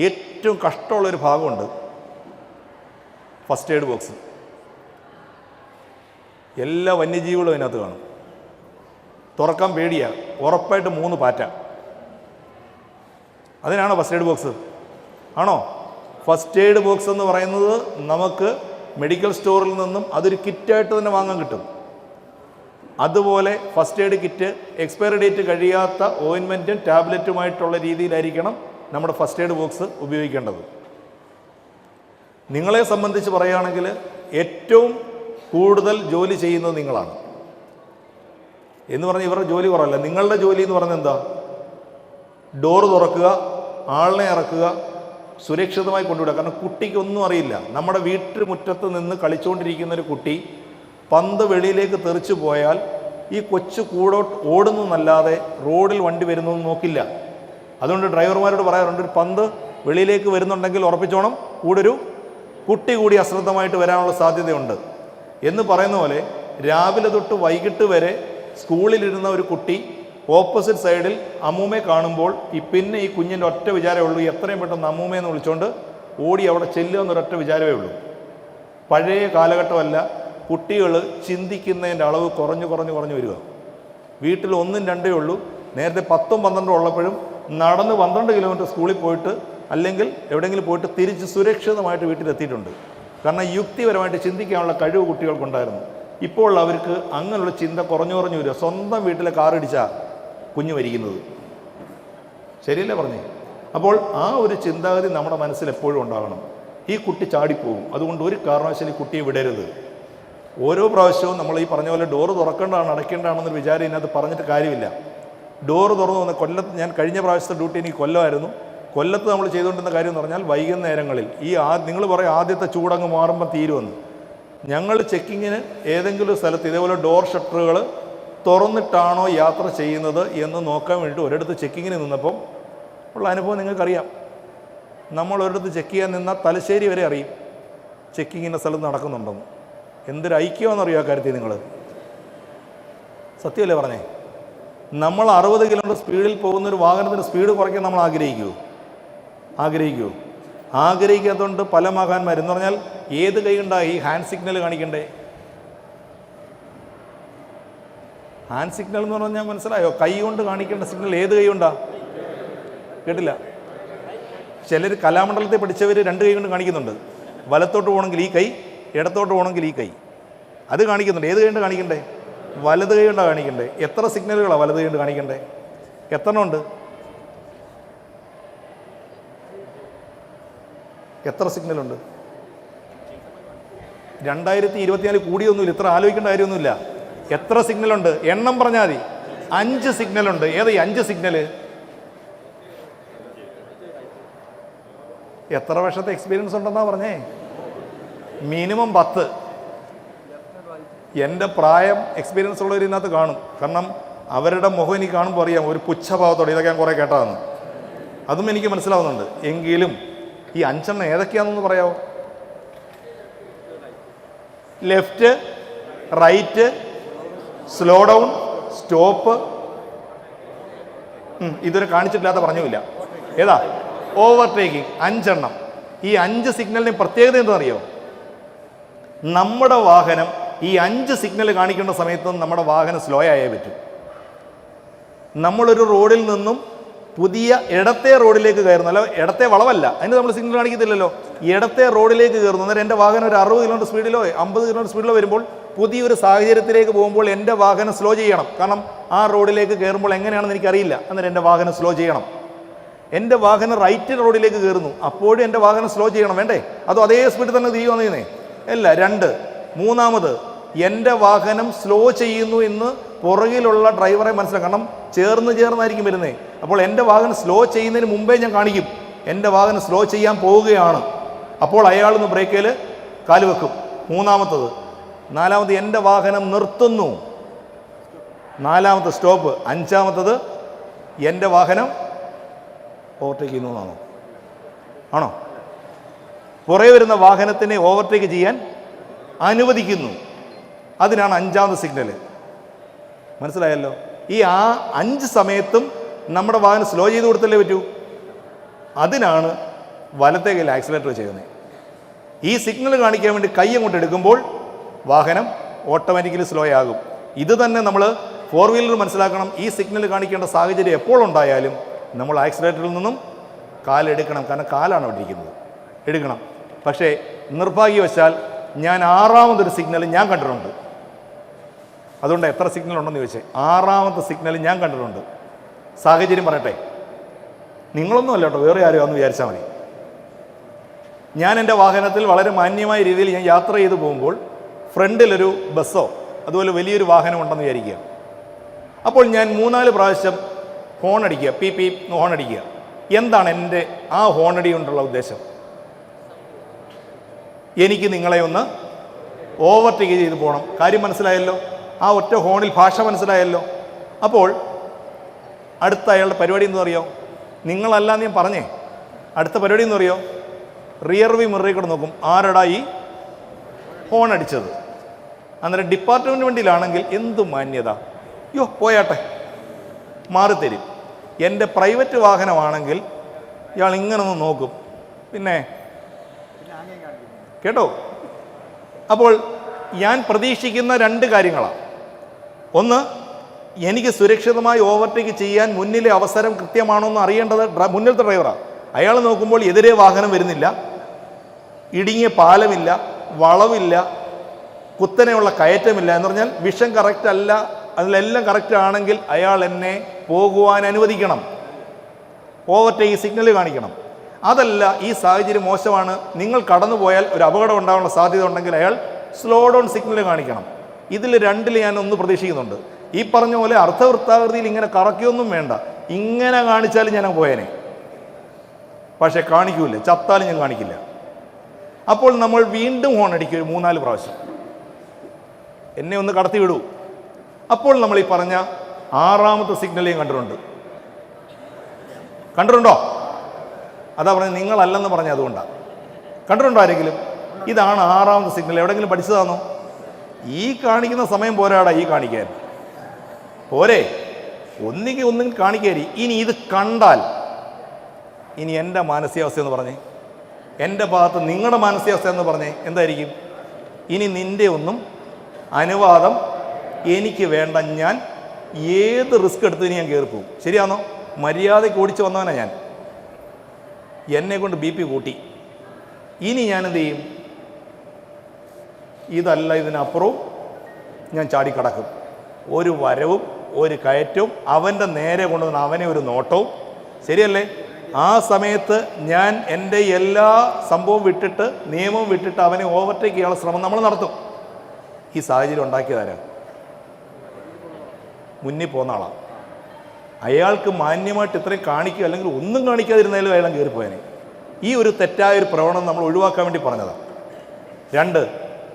ഏറ്റവും കഷ്ടമുള്ളൊരു ഭാഗമുണ്ട് first aid box. എല്ലാ വന്യജീവികളും അതിനകത്ത് കാണും. തുറക്കാൻ പേടിയാ. ഉറപ്പായിട്ട് മൂന്ന് പാറ്റ. അതിനാണോ ഫസ്റ്റ് എയ്ഡ് ബോക്സ്? ആണോ? ഫസ്റ്റ് എയ്ഡ് ബോക്സ് എന്ന് പറയുന്നത് നമുക്ക് മെഡിക്കൽ സ്റ്റോറിൽ നിന്നും അതൊരു കിറ്റായിട്ട് തന്നെ വാങ്ങാൻ കിട്ടും. അതുപോലെ first aid kit expiry date കഴിയാത്ത ഓയിൻമെന്റും ടാബ്ലറ്റുമായിട്ടുള്ള രീതിയിലായിരിക്കണം നമ്മുടെ ഫസ്റ്റ് എയ്ഡ് ബോക്സ് ഉപയോഗിക്കേണ്ടത്. നിങ്ങളെ സംബന്ധിച്ച് പറയുകയാണെങ്കിൽ ഏറ്റവും കൂടുതൽ ജോലി ചെയ്യുന്നത് നിങ്ങളാണ്. എന്ന് പറഞ്ഞാൽ ഇവരുടെ ജോലി കുറവല്ല. നിങ്ങളുടെ ജോലി എന്ന് പറഞ്ഞാൽ എന്താ? ഡോറ് തുറക്കുക ആളിനെ ഇറക്കുക സുരക്ഷിതമായി കൊണ്ടുവിടുക. കാരണം കുട്ടിക്കൊന്നും അറിയില്ല. നമ്മുടെ വീട്ടിൽ മുറ്റത്ത് നിന്ന് കളിച്ചുകൊണ്ടിരിക്കുന്ന ഒരു കുട്ടി പന്ത് വെളിയിലേക്ക് തെറിച്ചു പോയാൽ ഈ കൊച്ചു കൂടോട്ട് ഓടുന്നതല്ലാതെ റോഡിൽ വണ്ടി വരുന്നതെന്ന് നോക്കില്ല. അതുകൊണ്ട് ഡ്രൈവർമാരോട് പറയാറുണ്ട് ഒരു പന്ത് വെളിയിലേക്ക് വരുന്നുണ്ടെങ്കിൽ ഉറപ്പിച്ചോണം. കൂടെ ഒരു കുട്ടി കൂടി അശ്രദ്ധമായിട്ട് വരാനുള്ള സാധ്യതയുണ്ട്. എന്ന് പറയുന്ന പോലെ രാവിലെ തൊട്ട് വൈകിട്ട് വരെ സ്കൂളിലിരുന്ന ഒരു കുട്ടി ഓപ്പോസിറ്റ് സൈഡിൽ അമ്മൂമ്മയെ കാണുമ്പോൾ ഈ പിന്നെ ഈ കുഞ്ഞിന്റെ ഒറ്റ വിചാരമേ ഉള്ളൂ. എത്രയും പെട്ടെന്ന് അമ്മൂമ്മയെന്ന് വിളിച്ചുകൊണ്ട് ഓടി അവിടെ ചെല്ലുക എന്നൊരൊറ്റ വിചാരമേ ഉള്ളൂ. പഴയ കാലഘട്ടമല്ല കുട്ടികൾ ചിന്തിക്കുന്നതിന്റെ അളവ് കുറഞ്ഞു കുറഞ്ഞു കുറഞ്ഞു വരിക. വീട്ടിൽ ഒന്നും രണ്ടേ ഉള്ളൂ. നേരത്തെ പത്തും പന്ത്രണ്ടും ഉള്ളപ്പോഴും നടന്ന് പന്ത്രണ്ട് കിലോമീറ്റർ സ്കൂളിൽ പോയിട്ട് അല്ലെങ്കിൽ എവിടെയെങ്കിലും പോയിട്ട് തിരിച്ച് സുരക്ഷിതമായിട്ട് വീട്ടിലെത്തിയിട്ടുണ്ട്. കാരണം യുക്തിപരമായിട്ട് ചിന്തിക്കാനുള്ള കഴിവ് കുട്ടികൾക്കുണ്ടായിരുന്നു. ഇപ്പോൾ അവർക്ക് അങ്ങനെയുള്ള ചിന്ത കുറഞ്ഞു കുറഞ്ഞു വരിക. സ്വന്തം വീട്ടിലെ കാറിടിച്ചാൽ കുഞ്ഞു മരിക്കുന്നത്. ശരിയല്ലേ പറഞ്ഞേ? അപ്പോൾ ആ ഒരു ചിന്താഗതി നമ്മുടെ മനസ്സിൽ എപ്പോഴും ഉണ്ടാകണം. ഈ കുട്ടി ചാടിപ്പോവും അതുകൊണ്ട് ഒരു കാരണവശാലും ഈ കുട്ടിയെ വിടരുത്. ഓരോ പ്രാവശ്യവും നമ്മൾ ഈ പറഞ്ഞ പോലെ ഡോറ് തുറക്കേണ്ടതാണ് അടയ്ക്കേണ്ടതാണെന്നൊരു വിചാരം ഇതിനകത്ത് പറഞ്ഞിട്ട് കാര്യമില്ല. ഡോറ് തുറന്നു വന്ന് കൊല്ലത്ത് ഞാൻ കഴിഞ്ഞ പ്രാവശ്യത്തെ ഡ്യൂട്ടി എനിക്ക് കൊല്ലമായിരുന്നു. കൊല്ലത്ത് നമ്മൾ ചെയ്തുകൊണ്ടിരുന്ന കാര്യം എന്ന് പറഞ്ഞാൽ വൈകുന്നേരങ്ങളിൽ ഈ ആ നിങ്ങൾ പറയും ആദ്യത്തെ ചൂടങ്ങ് മാറുമ്പോൾ തീരുമെന്ന്. ഞങ്ങൾ ചെക്കിങ്ങിന് ഏതെങ്കിലും സ്ഥലത്ത് ഇതേപോലെ ഡോർ ഷട്ടറുകൾ തുറന്നിട്ടാണോ യാത്ര ചെയ്യുന്നത് എന്ന് നോക്കാൻ വേണ്ടിയിട്ട് ഒരിടത്ത് ചെക്കിങ്ങിന് നിന്നപ്പം ഉള്ള അനുഭവം നിങ്ങൾക്കറിയാം. നമ്മൾ ഒരിടത്ത് ചെക്ക് ചെയ്യാൻ നിന്നാൽ തലശ്ശേരി വരെ അറിയും ചെക്കിങ്ങിന്റെ സ്ഥലത്ത് നടക്കുന്നുണ്ടെന്ന്. എന്തൊരു ഐക്യമാണെന്നറിയോ ആ കാര്യത്തിൽ നിങ്ങൾ? സത്യമല്ലേ പറഞ്ഞേ? നമ്മൾ അറുപത് കിലോമീറ്റർ സ്പീഡിൽ പോകുന്ന ഒരു വാഹനത്തിന് സ്പീഡ് കുറയ്ക്കാൻ നമ്മൾ ആഗ്രഹിക്കൂ ആഗ്രഹിക്കൂ ആഗ്രഹിക്കാത്തതുകൊണ്ട് പല മഹാന്മാർ എന്ന് പറഞ്ഞാൽ ഏത് കൈ ഉണ്ടായി ഹാൻഡ് സിഗ്നൽ കാണിക്കണ്ടേ? ഹാൻഡ് സിഗ്നൽ എന്ന് പറഞ്ഞാൽ മനസ്സിലായോ? കൈ കൊണ്ട് കാണിക്കേണ്ട സിഗ്നൽ ഏത് കൈ ഉണ്ടാ കേട്ടില്ല. ചിലർ കലാമണ്ഡലത്തെ പഠിച്ചവർ രണ്ട് കൈ കൊണ്ട് കാണിക്കുന്നുണ്ട്. വലത്തോട്ട് പോകണമെങ്കിൽ ഈ കൈ ഇടത്തോട്ട് പോകണമെങ്കിൽ ഈ കൈ. അത് കാണിക്കുന്നുണ്ട്. ഏത് കൈ കൊണ്ട് കാണിക്കണ്ടേ? വലത് കൈ കൊണ്ടാണ് കാണിക്കണ്ടേ? എത്ര സിഗ്നലുകളാണ് വലത് കൈ കൊണ്ട് കാണിക്കണ്ടേ? എത്ര എണ്ണം ഉണ്ട്? എത്ര സിഗ്നലുണ്ട്? രണ്ടായിരത്തി ഇരുപത്തിനാല് കൂടിയൊന്നുമില്ല. ഇത്ര ആലോചിക്കേണ്ട കാര്യമൊന്നുമില്ല. എത്ര സിഗ്നലുണ്ട്? എണ്ണം പറഞ്ഞാൽ മതി. അഞ്ച് സിഗ്നലുണ്ട്. ഏതാ അഞ്ച് സിഗ്നൽ എത്ര വർഷത്തെ എക്സ്പീരിയൻസ് ഉണ്ടെന്നാ പറഞ്ഞേ? മിനിമം പത്ത്. എന്റെ പ്രായം എക്സ്പീരിയൻസ് ഉള്ളവർ ഇതിനകത്ത് കാണും. കാരണം അവരുടെ മുഖം എനിക്ക് കാണുമ്പോൾ അറിയാം ഒരു പുച്ഛഭാവത്തോടെ ഇതൊക്കെ ഞാൻ കുറേ കേട്ടതാണ് അതും എനിക്ക് മനസ്സിലാവുന്നുണ്ട്. എങ്കിലും ഈ അഞ്ചെണ്ണം ഏതൊക്കെയാണെന്ന് പറയാമോ left right slow down stop ഇതുവരെ കാണിച്ചിട്ടില്ലാത്ത പറഞ്ഞുമില്ല. ഏതാ? ഓവർടേക്കിംഗ് അഞ്ചെണ്ണം. ഈ അഞ്ച് സിഗ്നലിന് പ്രത്യേകത എന്താണെന്നറിയോ? നമ്മുടെ വാഹനം ഈ അഞ്ച് സിഗ്നൽ കാണിക്കുന്ന സമയത്ത് നമ്മുടെ വാഹനം സ്ലോ ആയേ പറ്റും. നമ്മളൊരു റോഡിൽ നിന്നും പുതിയ ഇടത്തെ റോഡിലേക്ക് കയറുന്നു. അല്ല ഇടത്തെ വളവല്ല. അതിന് നമ്മൾ സിഗ്നൽ കാണിക്കത്തില്ലല്ലോ. ഇടത്തെ റോഡിലേക്ക് കയറുന്നു. അന്നേരം എന്റെ വാഹനം ഒരു അറുപത് കിലോമീറ്റർ സ്പീഡിലോ അമ്പത് കിലോമീറ്റർ സ്പീഡിലോ വരുമ്പോൾ പുതിയൊരു സാഹചര്യത്തിലേക്ക് പോകുമ്പോൾ എന്റെ വാഹനം സ്ലോ ചെയ്യണം. കാരണം ആ റോഡിലേക്ക് കയറുമ്പോൾ എങ്ങനെയാണെന്ന് എനിക്കറിയില്ല. അന്നേരം എന്റെ വാഹനം സ്ലോ ചെയ്യണം. എന്റെ വാഹനം റൈറ്റ് റോഡിലേക്ക് കയറുന്നു. അപ്പോഴും എന്റെ വാഹനം സ്ലോ ചെയ്യണം. വേണ്ടേ? അതോ അതേ സ്പീഡിൽ തന്നെ തിരിയുവന്നേ അല്ല രണ്ട്. മൂന്നാമത് എന്റെ വാഹനം സ്ലോ ചെയ്യുന്നു എന്ന് പുറകിലുള്ള ഡ്രൈവറെ മനസ്സിലാക്കണം. കാരണം ചേർന്ന് ചേർന്നായിരിക്കും വരുന്നത് അപ്പോൾ എന്റെ വാഹനം സ്ലോ ചെയ്യുന്നതിന് മുമ്പേ ഞാൻ കാണിക്കും. എന്റെ വാഹനം സ്ലോ ചെയ്യാൻ പോവുകയാണ്. അപ്പോൾ അയാളൊന്ന് ബ്രേക്കിൽ കാൽ വെക്കും. മൂന്നാമത്തത്. നാലാമത് എന്റെ വാഹനം നിർത്തുന്നു. നാലാമത്തെ സ്റ്റോപ്പ്. അഞ്ചാമത്തത് എന്റെ വാഹനം ഓവർടേക്ക് ചെയ്യുന്നു എന്നാണോ ആണോ? പുറകെ വരുന്ന വാഹനത്തിനെ ഓവർടേക്ക് ചെയ്യാൻ അനുവദിക്കുന്നു. അതിനാണ് അഞ്ചാമത് സിഗ്നൽ മനസ്സിലായല്ലോ? ഈ ആ അഞ്ച് സമയത്തും നമ്മുടെ വാഹനം സ്ലോ ചെയ്ത് കൊടുത്തല്ലേ പറ്റൂ? അതിനാണ് വലത്തെ കയ്യിൽ ആക്സിലേറ്റർ ചെയ്യുന്നത്. ഈ സിഗ്നൽ കാണിക്കാൻ വേണ്ടി കൈ അങ്ങോട്ട് എടുക്കുമ്പോൾ വാഹനം ഓട്ടോമാറ്റിക്കലി സ്ലോ ആകും. ഇത് തന്നെ നമ്മൾ ഫോർ വീലർ മനസ്സിലാക്കണം. ഈ സിഗ്നൽ കാണിക്കേണ്ട സാഹചര്യം എപ്പോൾ ഉണ്ടായാലും നമ്മൾ ആക്സിലേറ്ററിൽ നിന്നും കാലെടുക്കണം കാരണം കാലാണ് അവിടെ ഇരിക്കുന്നത്. എടുക്കണം. പക്ഷേ നിർഭാഗ്യവശാൽ ഞാൻ ആറാമതൊരു സിഗ്നൽ ഞാൻ കണ്ടിട്ടുണ്ട്. അതുകൊണ്ട് എത്ര സിഗ്നൽ ഉണ്ടെന്ന് ചോദിച്ചേ. ആറാമത്തെ സിഗ്നൽ ഞാൻ കണ്ടിട്ടുണ്ട്. സാഹചര്യം പറയട്ടെ. നിങ്ങളൊന്നും അല്ല കേട്ടോ വേറെ ആരും ആണെന്ന് വിചാരിച്ചാൽ മതി. ഞാൻ എന്റെ വാഹനത്തിൽ വളരെ മാന്യമായ രീതിയിൽ ഞാൻ യാത്ര ചെയ്ത് പോകുമ്പോൾ ഫ്രണ്ടിലൊരു ബസ്സോ അതുപോലെ വലിയൊരു വാഹനം ഉണ്ടെന്ന് വിചാരിക്കുക. അപ്പോൾ ഞാൻ മൂന്നാൽ പ്രാവശ്യം ഹോൺ അടിക്കുക. പി പി ഹോൺ അടിക്കുക. എന്താണ് എന്റെ ആ ഹോണടി കൊണ്ടുള്ള ഉദ്ദേശം? എനിക്ക് നിങ്ങളെ ഒന്ന് ഓവർടേക്ക് ചെയ്ത് പോകണം. കാര്യം മനസ്സിലായല്ലോ? ആ ഒറ്റ ഹോണിൽ ഭാഷ മനസ്സിലായല്ലോ. അപ്പോൾ അടുത്ത അയാളുടെ പരിപാടി എന്ന് അറിയോ നിങ്ങളല്ല ഞാൻ പറഞ്ഞേ. അടുത്ത പരിപാടി എന്ന് അറിയോ റിയർ വി മിററിൽ കൂടെ നോക്കും. ആരടാ ഈ ഹോൺ അടിച്ചത്? അന്നേരം ഡിപ്പാർട്ട്മെന്റ് വണ്ടിയിലാണെങ്കിൽ എന്ത് മാന്യത? യോ പോയാട്ടെ. മാറി മാറിത്തരും. എന്റെ പ്രൈവറ്റ് വാഹനമാണെങ്കിൽ ഇയാൾ ഇങ്ങനെ ഒന്ന് നോക്കും. പിന്നെ കേട്ടോ? അപ്പോൾ ഞാൻ പ്രതീക്ഷിക്കുന്ന രണ്ട് കാര്യങ്ങളാണ് ഒന്ന് എനിക്ക് സുരക്ഷിതമായി ഓവർടേക്ക് ചെയ്യാൻ മുന്നിലെ അവസരം കൃത്യമാണോ എന്ന് അറിയേണ്ടത് മുന്നിലത്തെ ഡ്രൈവറാണ് അയാൾ നോക്കുമ്പോൾ എതിരെ വാഹനം വരുന്നില്ല ഇടുങ്ങിയ പാലമില്ല വളവില്ല കുത്തനെയുള്ള കയറ്റമില്ല എന്ന് പറഞ്ഞാൽ വിഷൻ കറക്റ്റ് അല്ല അതിലെല്ലാം കറക്റ്റ് ആണെങ്കിൽ അയാൾ എന്നെ പോകുവാൻ അനുവദിക്കണം. ഓവർടേക്ക് സിഗ്നൽ കാണിക്കണം. അതല്ല ഈ സാഹചര്യം മോശമാണ്. നിങ്ങൾ കടന്നു പോയാൽ ഒരു അപകടം ഉണ്ടാകാനുള്ള സാധ്യത ഉണ്ടെങ്കിൽ അയാൾ സ്ലോ ഡൗൺ സിഗ്നൽ കാണിക്കണം. ഇതിൽ രണ്ടിൽ ഞാൻ ഒന്ന് പ്രതീക്ഷിക്കുന്നുണ്ട്. ഈ പറഞ്ഞ പോലെ അർത്ഥവൃത്താകൃതിയിൽ ഇങ്ങനെ കറക്കിയൊന്നും വേണ്ട. ഇങ്ങനെ കാണിച്ചാലും ഞാൻ പോയേനെ. പക്ഷെ കാണിക്കൂല ചത്താലും ഞാൻ കാണിക്കില്ല. അപ്പോൾ നമ്മൾ വീണ്ടും ഹോൺ അടിക്കും ഒരു മൂന്നാൽ പ്രാവശ്യം. എന്നെ ഒന്ന് കടത്തി വിടൂ. അപ്പോൾ നമ്മൾ ഈ പറഞ്ഞ ആറാമത്തെ സിഗ്നലേയും കണ്ടിട്ടുണ്ട്. കണ്ടിട്ടുണ്ടോ? അതാ പറഞ്ഞത് നിങ്ങളല്ലെന്ന് പറഞ്ഞ അതുകൊണ്ടാണ് കണ്ടിട്ടുണ്ടോ ആരെങ്കിലും? ഇതാണ് ആറാമത്തെ സിഗ്നൽ എവിടെയെങ്കിലും പഠിച്ചതാണോ? ഈ കാണിക്കുന്ന സമയം പോരാടാ ഈ കാണിക്കാൻ. പോരെ. ഒന്നിക്ക് ഒന്നും കാണിക്കാരി. ഇനി ഇത് കണ്ടാൽ ഇനി എന്റെ മാനസികാവസ്ഥ എന്ന് പറഞ്ഞേ. എന്റെ ഭാഗത്ത് നിങ്ങളുടെ മാനസികാവസ്ഥ എന്ന് പറഞ്ഞേ. എന്തായിരിക്കും? ഇനി നിന്റെ ഒന്നും അനുവാദം എനിക്ക് വേണ്ട. ഞാൻ ഏത് റിസ്ക് എടുത്തതിന് ഞാൻ കയറിപ്പോവും ശരിയാണോ മര്യാദയ്ക്ക് ഓടിച്ചു വന്നവനാണ് ഞാൻ. എന്നെ കൊണ്ട് ബി പി കൂട്ടി. ഇനി ഞാനെന്ത് ചെയ്യും? ഇതല്ല ഇതിനപ്പുറവും ഞാൻ ചാടിക്കടക്കും. ഒരു വരവും ഒരു കയറ്റവും അവന്റെ നേരെ കൊണ്ടുവന്ന അവനെ ഒരു നോട്ടവും. ശരിയല്ലേ? ആ സമയത്ത് ഞാൻ എന്റെ എല്ലാ സംഭവവും വിട്ടിട്ട് നിയമവും വിട്ടിട്ട് അവനെ ഓവർടേക്ക് ചെയ്യാനുള്ള ശ്രമം നമ്മൾ നടത്തും. ഈ സാഹചര്യം ഉണ്ടാക്കിയതാരാ മുന്നിൽ പോകുന്ന ആളാണ് അയാൾക്ക് മാന്യമായിട്ട് ഇത്രയും കാണിക്കുക അല്ലെങ്കിൽ ഒന്നും കാണിക്കാതിരുന്നാലും അയാളും കയറിപ്പോയനെ. ഈ ഒരു തെറ്റായ ഒരു പ്രവണത നമ്മൾ ഒഴിവാക്കാൻ വേണ്ടി പറഞ്ഞതാണ് രണ്ട്